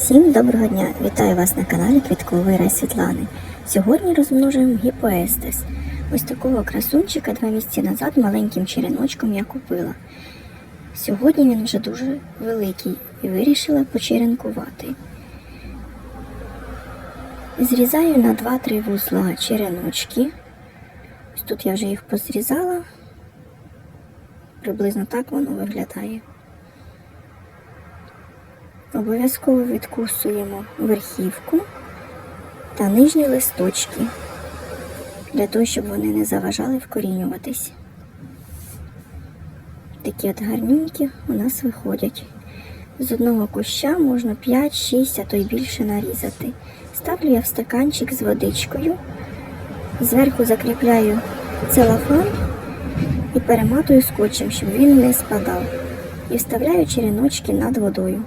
Всім доброго дня! Вітаю вас на каналі Квітковий рай Світлани. Сьогодні розмножуємо гіпоестес. Ось такого красунчика два місяці назад маленьким череночком я купила. Сьогодні він вже дуже великий і вирішила почеренкувати. Зрізаю на 2-3 вузла череночки. Ось тут я вже їх позрізала. Приблизно так воно виглядає. Обов'язково відкусуємо верхівку та нижні листочки, для того, щоб вони не заважали вкорінюватись. Такі от гарненькі у нас виходять. З одного куща можна 5-6, а то й більше нарізати. Ставлю я в стаканчик з водичкою, зверху закріпляю целофан і перематую скотчем, щоб він не спадав. І вставляю череночки над водою.